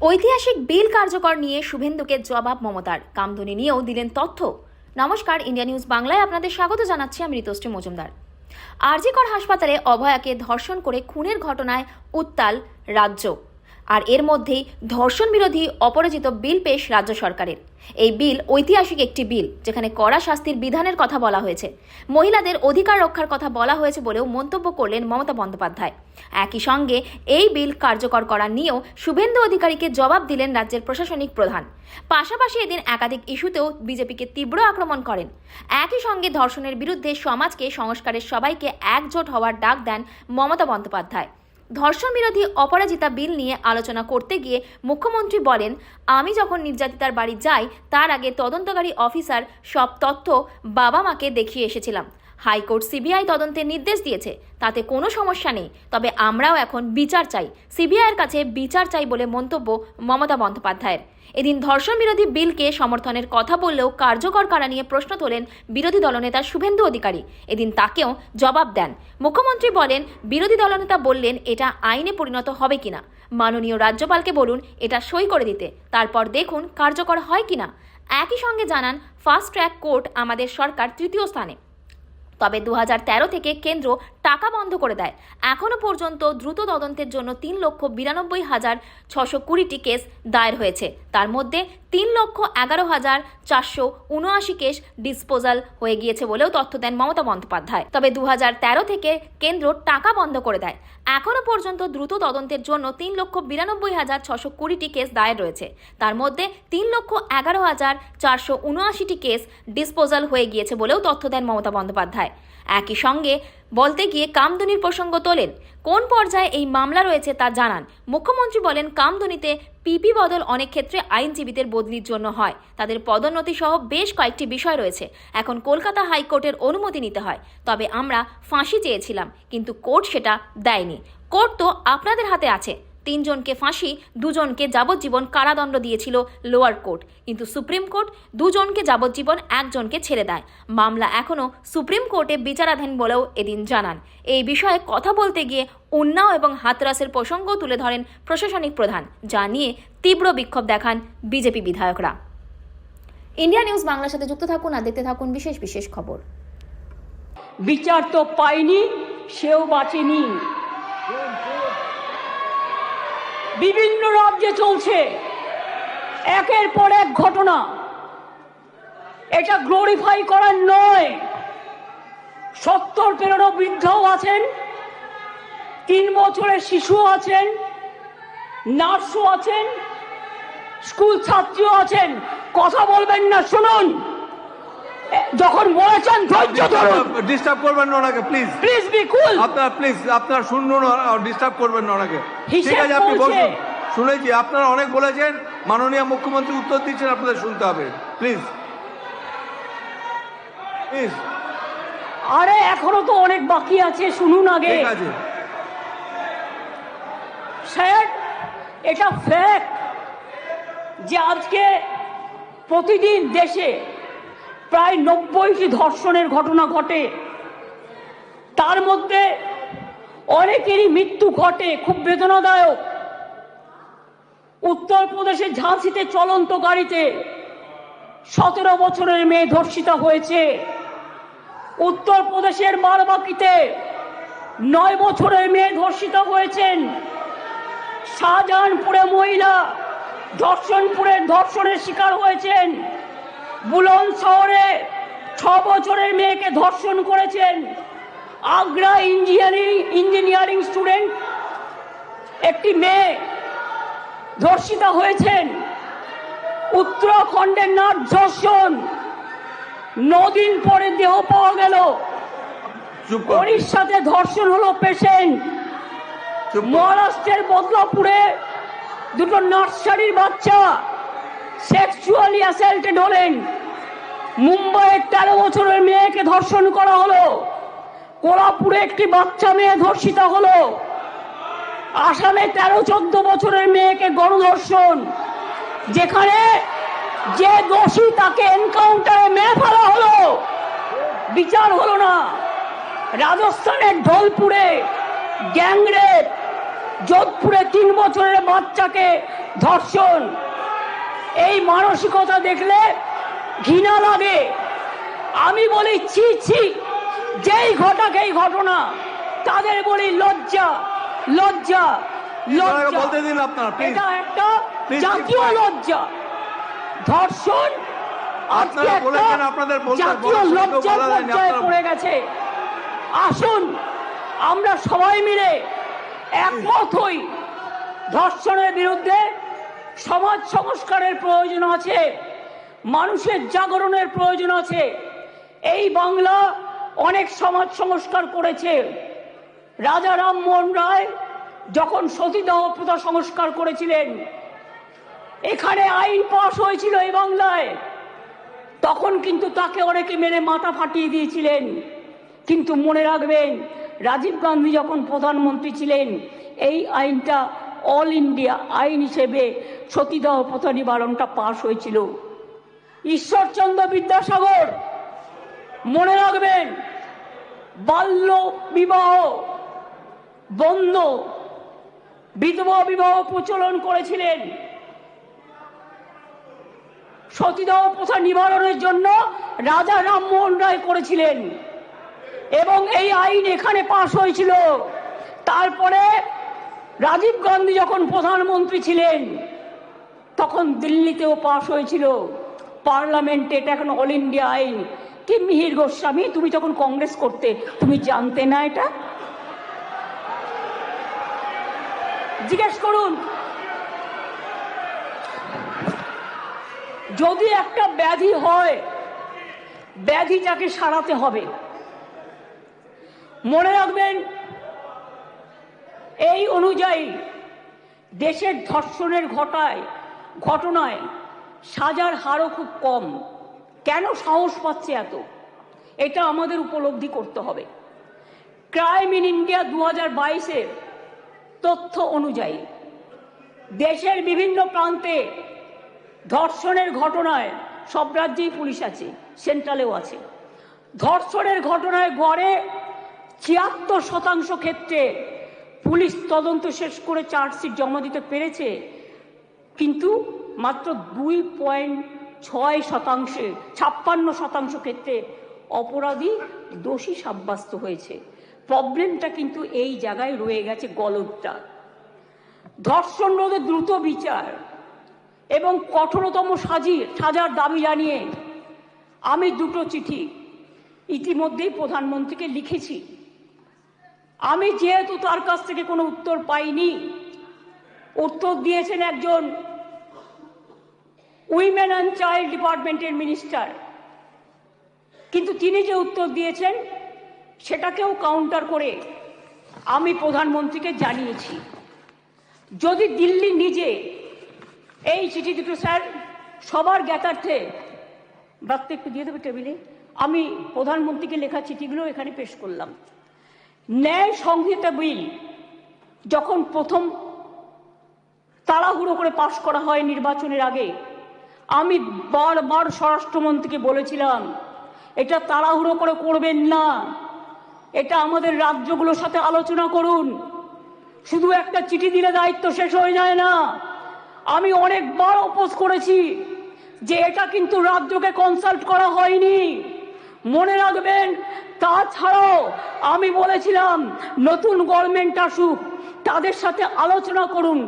ঐতিহাসিক বিল কার্যকর নিয়ে শুভেন্দুকে জবাব মমতার। কামধনি নিয়েও দিলেন তথ্য। নমস্কার, ইন্ডিয়া নিউজ বাংলায় আপনাদের স্বাগত জানাচ্ছি আমি ঋতুশ্রী মজুমদার। আরজিকর হাসপাতালে অভয়াকে ধর্ষণ করে খুনের ঘটনায় উত্তাল রাজ্য। আর এর মধ্যেই ধর্ষণ বিরোধী অপরাজিত বিল পেশ রাজ্য সরকারের। এই বিল ঐতিহাসিক একটি বিল, যেখানে কড়া শাস্তির বিধানের কথা বলা হয়েছে। মহিলাদের অধিকার রক্ষার কথা বলা হয়েছে বলেও মন্তব্য করলেন মমতা বন্দ্যোপাধ্যায়। একই সঙ্গে এই বিল কার্যকর করা নিয়েও শুভেন্দু অধিকারীকে জবাব দিলেন রাজ্যের প্রশাসনিক প্রধান। পাশাপাশি এদিন একাধিক ইস্যুতেও বিজেপিকে তীব্র আক্রমণ করেন। একই সঙ্গে ধর্ষণের বিরুদ্ধে সমাজকে, সংস্কারের সবাইকে একজোট হওয়ার ডাক দেন মমতা বন্দ্যোপাধ্যায়। ধর্ষণ বিরোধী অপরাজিতা বিল নিয়ে আলোচনা করতে গিয়ে মুখ্যমন্ত্রী বলেন, আমি যখন নির্যাতিতার বাড়ি যাই, তার আগে তদন্তকারী অফিসার সব তথ্য বাবা মাকে দেখিয়ে এসেছিলাম। হাইকোর্ট সিবিআই তদন্তের নির্দেশ দিয়েছে। তাতে কোনো সমস্যা নেই। তবে আমরাও এখন বিচার চাই। সিবিআইয়ের কাছে বিচার চাই বলে মন্তব্য মমতা বন্দ্যোপাধ্যায়ের। এদিন ধর্ষণ বিরোধী বিলকে সমর্থনের কথা বললেও কার্যকর করা নিয়ে প্রশ্ন তোলেন বিরোধী দলনেতা শুভেন্দু অধিকারী। এদিন তাকেও জবাব দেন। মুখ্যমন্ত্রী বলেন, বিরোধী দলনেতা বললেন, এটা আইনে পরিণত হবে কিনা? মাননীয় রাজ্যপালকে বলুন, এটা সই করে দিতে। তারপর দেখুন কার্যকর হয় কিনা। একই সঙ্গে জানান, ফাস্ট ট্র্যাক কোর্ট আমাদের সরকার তৃতীয় স্থানে। তবে দু হাজার তেরো থেকে কেন্দ্র টাকা বন্ধ করে দেয়। এখনও পর্যন্ত দ্রুত তদন্তের জন্য তিন লক্ষ বিরানব্বই হাজার ছশো কুড়িটি কেস দায়ের হয়েছে। তার মধ্যে তিন লক্ষ এগারো হাজার চারশো উনআশি কেস ডিসপোজাল হয়ে গিয়েছে বলেও তথ্য দেন মমতা বন্দ্যোপাধ্যায়। তবে দু হাজার তেরো থেকে কেন্দ্র টাকা বন্ধ করে দেয়। এখনও পর্যন্ত দ্রুত তদন্তের জন্য তিন লক্ষ বিরানব্বই হাজার ছশো কুড়িটি কেস দায়ের রয়েছে। তার মধ্যে তিন লক্ষ এগারো হাজার চারশো উনআশিটি কেস ডিসপোজাল হয়ে গিয়েছে বলেও তথ্য দেন মমতা বন্দ্যোপাধ্যায়। একই সঙ্গে বলতে গিয়ে কামদুনির প্রসঙ্গ তোলেন। কোন পর্যায়ে এই মামলা রয়েছে তা জানান। মুখ্যমন্ত্রী বলেন, কামদুনিতে পিপি বদল অনেক ক্ষেত্রে আইনজীবীদের বদলির জন্য হয়। তাদের পদোন্নতি সহ বেশ কয়েকটি বিষয় রয়েছে। এখন কলকাতা হাইকোর্টের অনুমতি নিতে হয়। তবে আমরা ফাঁসি চেয়েছিলাম, কিন্তু কোর্ট সেটা দেয়নি। কোর্ট তো আপনাদের হাতে আছে। তিনজনকে ফাঁসি, দুজনকে যাবজ্জীবন কারাদণ্ড দিয়েছিল লোয়ার কোর্ট। কিন্তু সুপ্রিম কোর্ট দুজনকে যাবজ্জীবন একজনকে ছেড়ে দেয়। মামলা এখনও সুপ্রিম কোর্টে বিচারাধীন বলেও এদিন জানান। এই বিষয়ে কথা বলতে গিয়ে উন্নাও এবং হাতরাসের প্রসঙ্গ তুলে ধরেন প্রশাসনিক প্রধান, যা নিয়ে তীব্র বিক্ষোভ দেখান বিজেপি বিধায়করা। ইন্ডিয়া নিউজ বাংলার সাথে যুক্ত থাকুন আর দেখতে থাকুন বিশেষ বিশেষ খবর। বিচার তো পায়নি সেও বাঁচেনি। বিভিন্ন রাজ্যে চলছে। একের পর এক ঘটনা। এটা গ্লোরিফাই করার নয়। সত্তর পেরোনো বৃদ্ধও আছেন, তিন বছরের শিশু আছেন, নার্সও আছেন, স্কুল ছাত্রীও আছেন। কথা বলবেন না, শুনুন। যখন বলেছেন ধৈর্য ধরুন ডিস্টার্ব করবেন না ওনাকে প্লিজ প্লিজ বি কুল আপনার প্লিজ আপনার শুনুন ডিস্টার্ব করবেন না ওনাকে। ঠিক আছে আপনি। বলুন। শুনেছি আপনারা অনেক বলেছেন মাননীয় মুখ্যমন্ত্রী উত্তর দিচ্ছেন আপনাদের শুনতে হবে। প্লিজ প্লিজ আরে এখনও তো অনেক বাকি আছে শুনুন আগে। ঠিক আছে। স্যার এটা ফ্যাক্ট যে আজকে প্রতিদিন দেশে প্রায় নব্বইটি ধর্ষণের ঘটনা ঘটে। তার মধ্যে অনেকেরই মৃত্যু ঘটে, খুব বেদনাদায়ক। উত্তরপ্রদেশের ঝাঁসিতে চলন্ত গাড়িতে সতেরো বছরের মেয়ে ধর্ষিতা হয়েছে। উত্তরপ্রদেশের বারবাকিতে নয় বছরের মেয়ে ধর্ষিত হয়েছেন। শাহজাহানপুরে মহিলা ধর্ষণপুরের ধর্ষণের শিকার হয়েছেন। বুলন শহরে ছ বছরের মেয়েকে ধর্ষণ করেছেন আগ্রা ইঞ্জিনিয়ারিং ইঞ্জিনিয়ারিং স্টুডেন্ট। একটি মেয়ে ধর্ষিতা হয়েছেন। উত্তরাখণ্ডের নাট ধর্ষণ। নদিন পরে দেহ পাওয়া গেল। করুন ধর্ষণ হলো পেশেন্ট। মহারাষ্ট্রের বদলাপুরে দুটো নার্সারির বাচ্চা। সেক্সুয়ালি অ্যাসাল্টেড হলেন। মুম্বাইয়ের তেরো বছরের মেয়েকে ধর্ষণ করা হলো। কোলাপুরে একটি বাচ্চা মেয়ে ধর্ষিত হলো। আসামে তেরো চোদ্দ বছরের মেয়েকে গণধর্ষণ। যেখানে যে দোষী তাকে এনকাউন্টারে মেরে ফেলা হলো। বিচার হলো না। রাজস্থানের ঢোলপুরে, গ্যাংরেপ, যোধপুরে তিন বছরের বাচ্চাকে ধর্ষণ। এই মানসিকতা দেখলে ঘৃণা লাগে। আমি বলি ছি ছি যেই ঘটাক এই ঘটনা তাদের বলি লজ্জা লজ্জা বলতে দিন আপনার, এটা একটা Please জাতীয় লজ্জা। ধর্ষণ পড়ে গেছে। আসুন আমরা সবাই মিলে একমত হই। ধর্ষণের বিরুদ্ধে সমাজ সংস্কারের প্রয়োজন আছে, মানুষের জাগরণের প্রয়োজন আছে। এই বাংলা অনেক সমাজ সংস্কার করেছে। রাজা রামমোহন রায় যখন সতীদাহ প্রথা সংস্কার করেছিলেন, এখানে আইন পাশ হয়েছিল এই বাংলায়। তখন কিন্তু তাকে অনেকে মেরে মাথা ফাটিয়ে দিয়েছিলেন। কিন্তু মনে রাখবেন, রাজীব গান্ধী যখন প্রধানমন্ত্রী ছিলেন, এই আইনটা অল ইন্ডিয়া আইন হিসেবে সতীদাহ প্রথা নিবারণটা পাশ হয়েছিল। ঈশ্বরচন্দ্র বিদ্যাসাগর, মনে রাখবেন, বাল্য বিবাহ বন্ধ, বিধবা বিবাহ প্রচলন করেছিলেন। সতীদাহ প্রথা নিবারণের জন্য রাজা রামমোহন রায় করেছিলেন। এবং এই আইন এখানে পাশ হয়েছিল। তারপরে রাজীব গান্ধী যখন প্রধানমন্ত্রী ছিলেন, তখন দিল্লিতেও পাশ হয়েছিল। পার্লামেন্টে এটা এখন অল ইন্ডিয়া আইন। কি মিহির গোস্বামী, তুমি যখন কংগ্রেস করতে, তুমি জানতে না এটা? জিজ্ঞেস করুন। যদি একটা ব্যাধি হয়, ব্যাধিটাকে সারাতে হবে। মনে রাখবেন এই অনুযায়ী দেশের ধর্ষণের ঘটায়, ঘটনায় সাজার হারও খুব কম। কেন সাহস পাচ্ছে এত? এটা আমাদের উপলব্ধি করতে হবে। ক্রাইম ইন ইন্ডিয়া দু হাজার বাইশের তথ্য অনুযায়ী দেশের বিভিন্ন প্রান্তে ধর্ষণের ঘটনায় সব রাজ্যেই পুলিশ আছে, সেন্ট্রালেও আছে। ধর্ষণের ঘটনায় গড়ে ছিয়াত্তর শতাংশ ক্ষেত্রে পুলিশ তদন্ত শেষ করে চার্জশিট জমা দিতে পেরেছে, কিন্তু মাত্র দুই পয়েন্ট ছয় শতাংশে, ছাপ্পান্ন শতাংশ ক্ষেত্রে অপরাধী দোষী সাব্যস্ত হয়েছে। প্রবলেমটা কিন্তু এই জায়গায় রয়ে গেছে গলদটা। ধর্ষণ রোধে দ্রুত বিচার এবং কঠোরতম সাজি, সাজার দাবি জানিয়ে আমি দুটো চিঠি ইতিমধ্যেই প্রধানমন্ত্রীকে লিখেছি। আমি যেহেতু তার কাছ থেকে কোনো উত্তর পাইনি, উত্তর দিয়েছেন একজন উইমেন অ্যান্ড চাইল্ড ডিপার্টমেন্টের মিনিস্টার। কিন্তু তিনি যে উত্তর দিয়েছেন, সেটাকেও কাউন্টার করে আমি প্রধানমন্ত্রীকে জানিয়েছি। যদি দিল্লি নিজে এই চিঠি দুটো স্যার, সবার জ্ঞাতার্থে বার্তা একটু দিয়ে দেবে টেবিলে, আমি প্রধানমন্ত্রীকে লেখা চিঠিগুলো এখানে পেশ করলাম। ন্যায় সংহিতা বিল যখন প্রথম তাড়াহুড়ো করে পাশ করা হয় নির্বাচনের আগে, আমি বারবার স্বরাষ্ট্রমন্ত্রীকে বলেছিলাম, এটা তাড়াহুড়ো করে করবেন না। এটা আমাদের রাজ্যগুলোর সাথে আলোচনা করুন। শুধু একটা চিঠি দিলে দায়িত্ব শেষ হয়ে যায় না। আমি অনেকবার অপোজ করেছি যে এটা কিন্তু রাজ্যকে কনসাল্ট করা হয়নি। মনে রাখবেন তাছাড়াও আমি বলেছিলাম, নতুন গভর্নমেন্ট আসুক, তাদের সাথে আলোচনা করুন,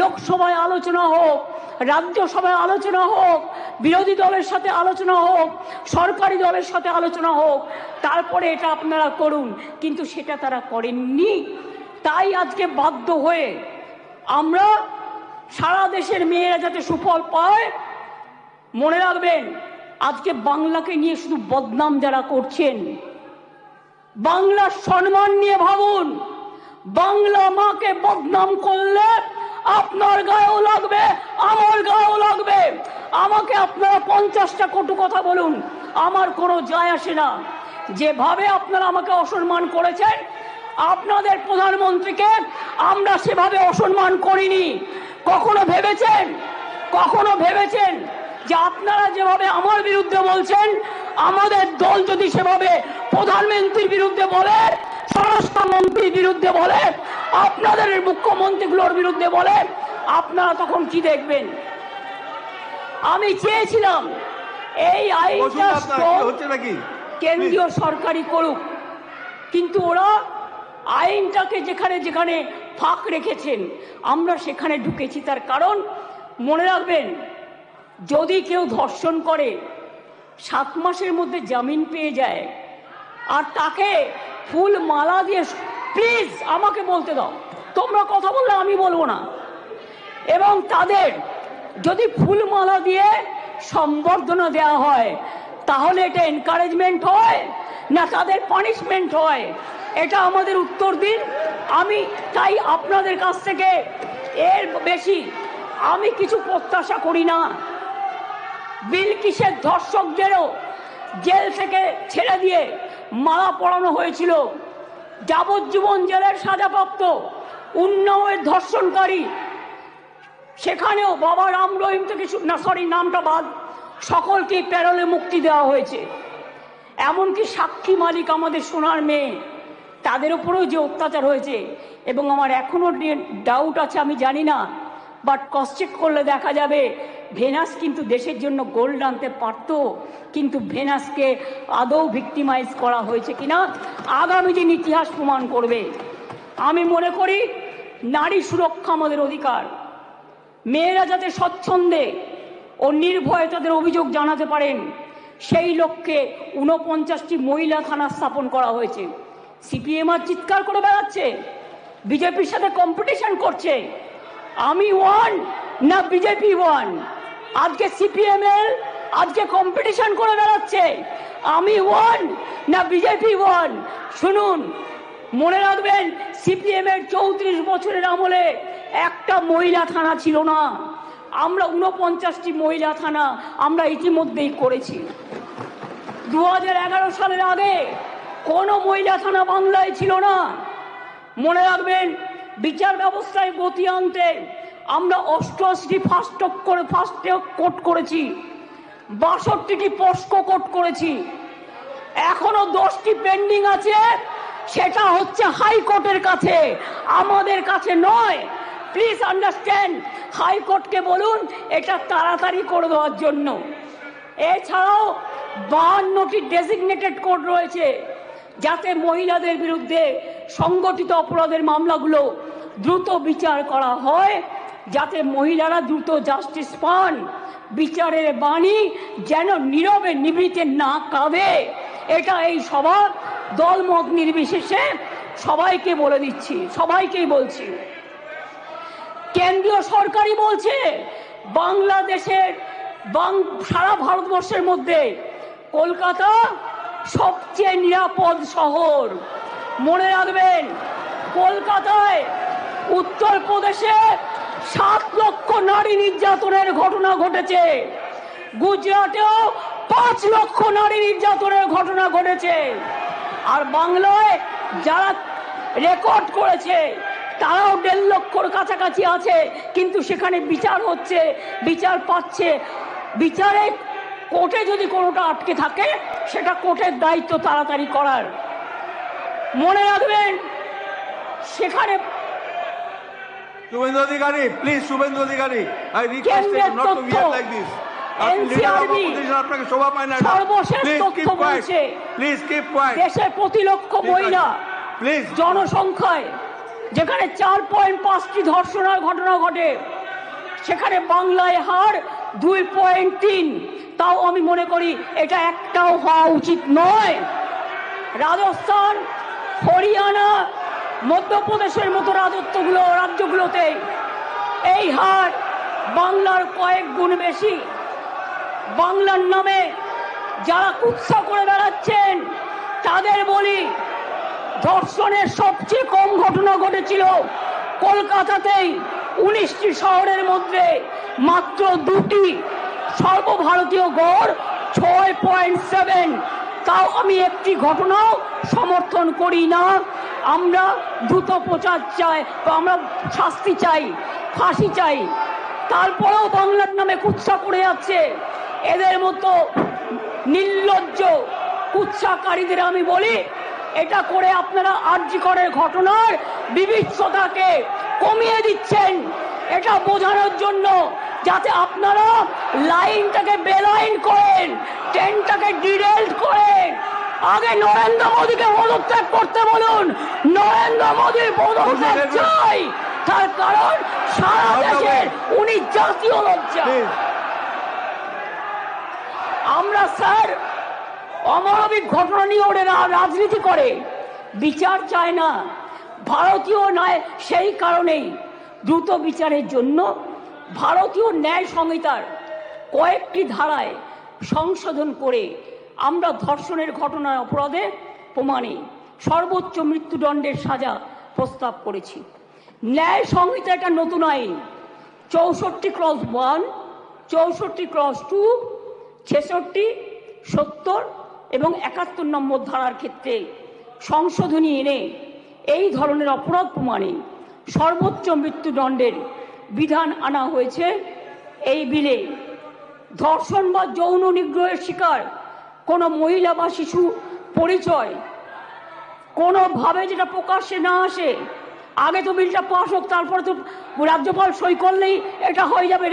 লোকসভায় আলোচনা হোক, রাজ্যসভায় আলোচনা হোক, বিরোধী দলের সাথে আলোচনা হোক, সরকারি দলের সাথে আলোচনা হোক, তারপরে এটা আপনারা করুন, কিন্তু সেটা তারা করেননি। তাই আজকে বাধ্য হয়ে আমরা সারা দেশের মেয়েরা যাতে সুফল পায়, মনে রাখবেন, আজকে বাংলাকে নিয়ে শুধু বদনাম যারা করছেন বাংলার সম্মান নিয়ে ভাবুন। বাংলা মাকে বদনাম করলে আপনার গায়েও লাগবে, আমার গায়েও লাগবে। আমাকে আপনারা পঞ্চাশটা কটু কথা বলুন, আমার কোনো যায় আসে না। যেভাবে আপনারা আমাকে অসম্মান করেছেন, আপনাদের প্রধানমন্ত্রীকে আমরা সেভাবে অসম্মান করিনি। কখনো ভেবেছেন? কখনো ভেবেছেন? যে আপনারা যেভাবে আমার বিরুদ্ধে বলছেন আমাদের দল যদি সেভাবে প্রধানমন্ত্রীর বিরুদ্ধে বলে স্বরাষ্ট্রমন্ত্রীর বিরুদ্ধে বলে আপনাদের মুখ্যমন্ত্রীগুলোর বিরুদ্ধে বলে আপনারা তখন কি দেখবেন? আমি চেয়েছিলাম এই আইনটা আপনারা হচ্ছে নাকি? কেন্দ্রীয় সরকারি করুক। কিন্তু ওরা আইনটাকে যেখানে যেখানে ফাঁক রেখেছেন আমরা সেখানে ঢুকেছি। তার কারণ মনে রাখবেন যদি কেউ ধর্ষণ করে, সাত মাসের মধ্যে জামিন পেয়ে যায়, আর তাকে ফুল মালা দিয়ে প্লিজ আমাকে বলতে দাও। তোমরা কথা বললে আমি বলব না। এবং তাদের যদি ফুলমালা দিয়ে সম্বর্ধনা দেওয়া হয়, তাহলে এটা এনকারেজমেন্ট হয়, না তাদের পানিশমেন্ট হয়? এটা আমাদের উত্তর দিন। আমি তাই আপনাদের কাছ থেকে এর বেশি আমি কিছু প্রত্যাশা করি না। বিলকিসের ধর্ষকদেরও জেল থেকে ছেড়ে দিয়ে মালা পড়ানো হয়েছিল। যাবজ্জীবন জেলের সাজাপ্রাপ্ত উন্নয়ের ধর্ষণকারী। সেখানেও বাবা রাম রহিম থেকে না সরি নামটা বাদ। সকলকে প্যারলে মুক্তি দেওয়া হয়েছে। এমনকি সাক্ষী মালিক আমাদের সোনার মেয়ে, তাদের উপরেও যে অত্যাচার হয়েছে, এবং আমার এখনও ডাউট আছে, আমি জানি না। বাট ক্রস করলে দেখা যাবে ভেনাস কিন্তু দেশের জন্য গোল্ড আনতে পারত, কিন্তু ভেনাসকে আদৌ ভিক্টিমাইজ করা হয়েছে কিনা? আগামী দিন ইতিহাস প্রমাণ করবে। আমি মনে করি নারী সুরক্ষা আমাদের অধিকার। মেয়েরা যাতে স্বচ্ছন্দে ও নির্ভয়ে তাদের অভিযোগ জানাতে পারেন, সেই লক্ষ্যে উনপঞ্চাশটি মহিলা থানা স্থাপন করা হয়েছে। সিপিএম আর চিৎকার করে বেড়াচ্ছে। বিজেপির সাথে কম্পিটিশন করছে। আমি ওয়ান না বিজেপি ওয়ান আজকে সিপিএম এর আজকে কম্পিটিশন করে বেড়াচ্ছে। আমি ওয়ান না বিজেপি ওয়ান শুনুন, মনে রাখবেন সিপিএম এর চৌত্রিশ বছরের আমলে একটা মহিলা থানা ছিল না। আমরা উনপঞ্চাশটি মহিলা থানা আমরা ইতিমধ্যেই করেছি। দু সালের আগে কোনো মহিলা থানা বাংলায় ছিল না। মনে রাখবেন বিচার ব্যবস্থায় গতি আনতে আমরা অষ্টআশিটি ফার্স্ট করে ফার্স্ট কোট করেছি। বাষট্টিটি পস্কো কোট করেছি। এখনও দশটি পেন্ডিং আছে। সেটা হচ্ছে হাইকোর্টের কাছে। আমাদের কাছে নয়। Please understand. হাইকোর্টকে বলুন, এটা তাড়াতাড়ি করে দেওয়ার জন্য। এছাড়াও বাহান্নটি ডেজিগনেটেড কোর্ট রয়েছে। যাতে মহিলাদের বিরুদ্ধে সংগঠিত অপরাধের মামলাগুলো দ্রুত বিচার করা হয়, যাতে মহিলারা দ্রুত জাস্টিস পান। বিচারের বাণী যেন নীরবে নিবৃতে না কাঁদে। এটা এই সভা দলমত নির্বিশেষে সবাইকে বলে দিচ্ছি, সবাইকেই বলছি। কেন্দ্রীয় সরকারই বলছে, বাংলাদেশের সারা ভারতবর্ষের মধ্যে কলকাতা সবচেয়ে নিরাপদ শহর। মনে রাখবেন, কলকাতায় উত্তরপ্রদেশে সাত লক্ষ নারী নির্যাতনের ঘটনা ঘটেছে। গুজরাটেও পাঁচ লক্ষ নারী নির্যাতনের ঘটনা ঘটেছে। আর বাংলায় যারা রেকর্ড করেছে, তারাও দেড় লক্ষর কাছাকাছি আছে। কিন্তু সেখানে বিচার হচ্ছে, বিচার পাচ্ছে। বিচারে কোর্টে যদি কোনোটা আটকে থাকে সেটা কোর্টের দায়িত্ব তাড়াতাড়ি করার। মনে রাখবেন সেখানে Suvendu Adhikari please Suvendu Adhikari I request you not to behave like this দেশের প্রতি লক্ষ মহিলা জনসংখ্যায় যেখানে চার পয়েন্ট পাঁচটি ধর্ষণের ঘটনা ঘটে সেখানে বাংলায় হার দুই পয়েন্ট তিন। তাও আমি মনে করি এটা একটাও হওয়া উচিত নয়। রাজস্থান, হরিয়ানা, মধ্যপ্রদেশের মতো রাজত্বগুলো, রাজ্যগুলোতে এই হার বাংলার কয়েক গুণ বেশি। বাংলার নামে যারা কুৎসা করে বেড়াচ্ছেন, তাদের বলি ধর্ষণের সবচেয়ে কম ঘটনা ঘটেছিল কলকাতাতেই। উনিশটি শহরের মধ্যে মাত্র দুটি সর্বভারতীয় গড় ছয় পয়েন্ট সেভেন তাও আমি একটি ঘটনাও সমর্থন করি না। আমরা দ্রুত প্রচার চাই আমরা শাস্তি চাই, ফাঁসি চাই। তারপরেও বাংলার নামে কুৎসা করে যাচ্ছে। এদের মতো নির্লজ্জ কুৎসাকারীদের আমি বলি, এটা করে আপনারা আর্যিকরের ঘটনার বিভৎসতাকে কমিয়ে দিচ্ছেন। এটা বোঝানোর জন্য যাতে আপনারা লাইনটাকে বেলাইন করেন ট্রেনটাকে ডিরেল্ট করেন। আগে নরেন্দ্র মোদীকে পদত্যাগ করতে বলুন। নরেন্দ্র মোদীর পদত্যাগ চাই। তার কারণ সারা। দেশে উনি জাতীয় লজ্জা। আমরা স্যার অমানবিক ঘটনা নিয়ে ওরা রাজনীতি করে। বিচার চায় না। ভারতীয় নয়, সেই কারণেই দ্রুত বিচারের জন্য ভারতীয় ন্যায় সংহিতার কয়েকটি ধারায় সংশোধন করে আমরা ধর্ষণের ঘটনার অপরাধে প্রমাণে সর্বোচ্চ মৃত্যুদণ্ডের সাজা প্রস্তাব করেছি। ন্যায় সংহিতা একটা নতুন আইন। চৌষট্টি ক্রস ওয়ান, চৌষট্টি ক্রস টু, ছেষট্টি, সত্তর এবং একাত্তর নম্বর ধারার ক্ষেত্রে সংশোধনী এনে এই ধরনের অপরাধ প্রমাণে সর্বোচ্চ মৃত্যুদণ্ডের বিধান আনা হয়েছে এই বিলে। ধর্ষণ বা যৌন নিগ্রহের শিকার কোনো মহিলা বা শিশু পরিচয় কোনোভাবে যেটা প্রকাশ্যে না আসে, আগে তো বিলটা পাস হোক, তারপরে তো রাজ্যপাল সই করলেই এটা হয়ে যাবে।